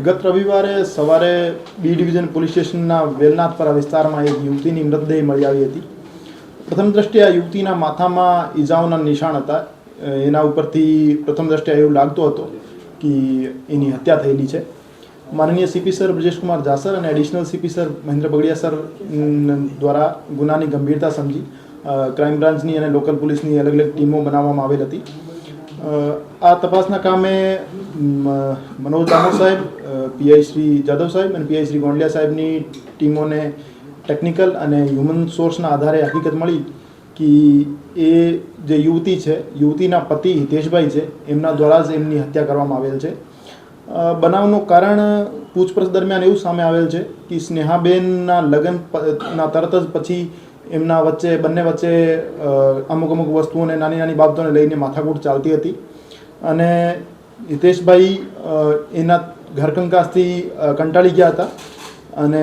ગત રવિવારે સવારે બી ડિવિઝન પોલીસ સ્ટેશનના વેલનાથપરા વિસ્તારમાં એક યુવતીની મૃતદેહ મળી આવી હતી. પ્રથમ દ્રષ્ટિએ આ યુવતીના માથામાં ઈજાઓના નિશાન હતા. એના ઉપરથી પ્રથમ દ્રષ્ટિએ એવું લાગતું હતું કે એની હત્યા થયેલી છે. માનનીય સીપી સર બ્રજેશકુમાર જાસર અને additional CP sir Mahendra Bagadia sir દ્વારા ગુનાની ગંભીરતા સમજી ક્રાઇમ બ્રાન્ચની અને લોકલ પોલીસની અલગ અલગ ટીમો બનાવવામાં આવેલ હતી. આ તપાસના કામે મનોજ દામોદ સાહેબ પીઆઈ શ્રી જાદવ સાહેબ અને પીઆઈ શ્રી ગોંડલિયા સાહેબની ટીમોને ટેકનિકલ અને હ્યુમન સોર્સના આધારે હકીકત મળી કે એ જે યુવતી છે, યુવતીના પતિ હિતેશભાઈ છે, એમના દ્વારા જ એમની હત્યા કરવામાં આવેલ છે. બનાવનું કારણ પૂછપરછ દરમિયાન એવું સામે આવેલ છે કે સ્નેહાબેનના લગ્ન ના તરત જ પછી એમના વચ્ચે, બંને વચ્ચે અમુક અમુક વસ્તુઓને નાની નાની બાબતોને લઈને માથાકૂટ ચાલતી હતી. અને હિતેશભાઈ એના ઘરકંકાસથી કંટાળી ગયા હતા અને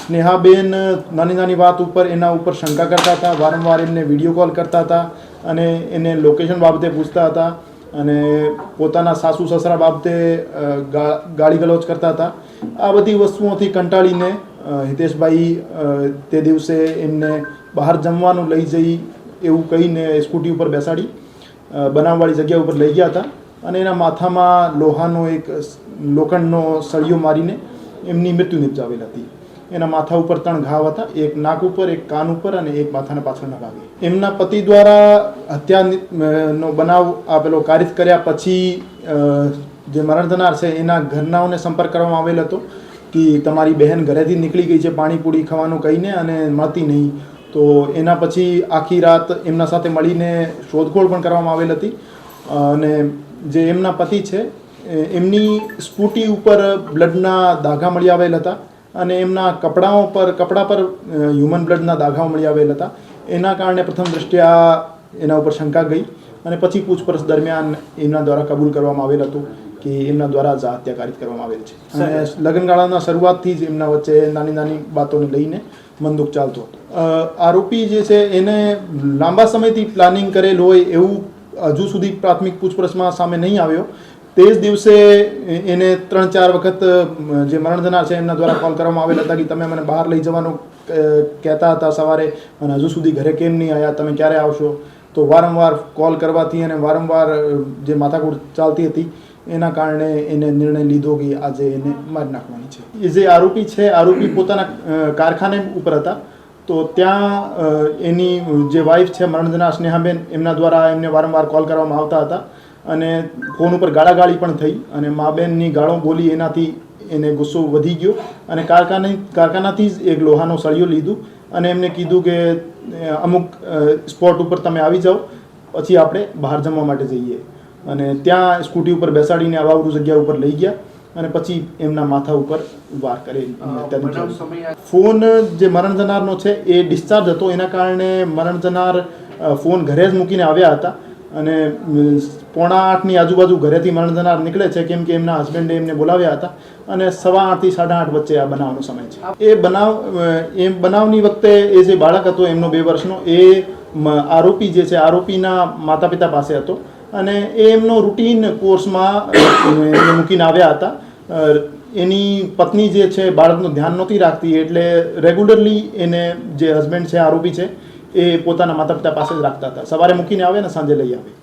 સ્નેહાબેન નાની નાની વાત ઉપર એના ઉપર શંકા કરતા હતા, વારંવાર એમને વીડિયો કોલ કરતા હતા અને એને લોકેશન બાબતે પૂછતા હતા અને પોતાના સાસુ સસરા બાબતે ગાળી ગલોચ કરતા હતા. આ બધી વસ્તુઓથી કંટાળીને હિતેશભાઈ તે દિવસે એમને બહાર જમવાનું લઈ જઈ એવું કહીને સ્કૂટી ઉપર બેસાડી બનાવવાળી જગ્યા ઉપર લઈ ગયા હતા અને એના માથામાં લોહાનો એક લોખંડનો સળિયો મારીને એમની મૃત્યુ નિપજાવેલ હતી. એના માથા ઉપર ત્રણ ઘાવ હતા, એક નાક ઉપર, એક કાન ઉપર અને એક માથાના પાછળના ભાગે. એમના પતિ દ્વારા હત્યા નો બનાવ આ પેલો કારિત કર્યા પછી જે મરણ થનાર છે, એના ઘરનાઓને સંપર્ક કરવામાં આવેલ હતો કે તમારી બહેન ઘરેથી નીકળી ગઈ છે પાણીપુરી ખાવાનું કહીને અને મળતી નહીં. તો એના પછી આખી રાત એમના સાથે મળીને શોધખોળ પણ કરવામાં આવેલ હતી. અને જે એમના પતિ છે એમની સ્કૂટી ઉપર બ્લડના દાગા મળી આવેલ હતા અને એમના કપડાઓ પર કપડા પર હ્યુમન બ્લડના દાગાઓ મળી આવેલ હતા. એના કારણે પ્રથમ દ્રષ્ટિયા એના ઉપર શંકા ગઈ અને પછી પૂછપરછ દરમિયાન એમના દ્વારા કબૂલ કરવામાં આવેલ હતું કે એમના દ્વારા જ આ હત્યા કારિત કરવામાં આવેલ છે. અને લગ્નગાળાના શરૂઆતથી જ એમના વચ્ચે નાની નાની બાતોને લઈને મનદુખ ચાલતો હતો. આરોપી જે છે એને લાંબા સમયથી પ્લાનિંગ કરેલ હોય એવું હજુ સુધી પ્રાથમિક પૂછપરછમાં સામે નહીં આવ્યો. તે જ દિવસે એને ત્રણ ચાર વખત જે મરણ જનાર છે એમના દ્વારા કોલ કરવામાં આવેલ હતા કે તમે મને બહાર લઈ જવાનું કહેતા હતા સવારે અને હજુ સુધી ઘરે કેમ નહીં આવ્યા તમે ક્યારે આવશો? તો વારંવાર કોલ કરવાથી અને વારંવાર જે માથાકૂટ ચાલતી હતી, એના કારણે એને નિર્ણય લીધો કે આજે એને મારી નાખવાની છે. એ જે આરોપી છે, આરોપી પોતાના કારખાને ઉપર હતા. તો ત્યાં એની જે વાઈફ છે મરણજના સ્નેહાબેન, એમના દ્વારા એમને વારંવાર કોલ કરવામાં આવતા હતા. અને ફોન ઉપર ગાળાગાળી પણ થઈ અને મા બેનની ગાળો બોલી એનાથી એને ગુસ્સો વધી ગયો અને કારખાને કારખાનાથી જ એક લોહાનો સળિયો લીધું અને એમને કીધું કે અમુક સ્પોટ ઉપર તમે આવી જાઓ પછી આપણે બહાર જમવા માટે જઈએ. અને ત્યાં સ્કૂટી ઉપર બેસાડીને અવાવરૂ જગ્યા ઉપર લઈ ગયા અને પછી એમના માથા ઉપર વાર કરે ફોન જે મરણ જનારનો છે એ ડિસ્ચાર્જ હતો. એના કારણે મરણ જનાર ફોન ઘરે જ મૂકીને આવ્યા હતા અને પોણા આઠની આજુબાજુ ઘરેથી મરણ જનાર નીકળે છે, કેમ કે એમના હસબન્ડે એમને બોલાવ્યા હતા અને સવા આઠથી સાડા આઠ વચ્ચે આ બનાવનો સમય છે. એ બનાવ, એ બનાવની વખતે એ જે બાળક હતો, એમનો બે વર્ષનો, એ આરોપી જે છે, આરોપીના માતા પિતા પાસે હતો અને એ એમનો રૂટીન કોર્સમાં મૂકીને આવ્યા હતા. એની પત્ની જે છે, બાળકનું ધ્યાન નહોતી રાખતી, એટલે રેગ્યુલરલી એને જે હસબન્ડ છે, આરોપી છે, એ પોતાના માતા પિતા પાસે જ રાખતા હતા. સવારે મૂકીને આવે ને સાંજે લઈ આવે.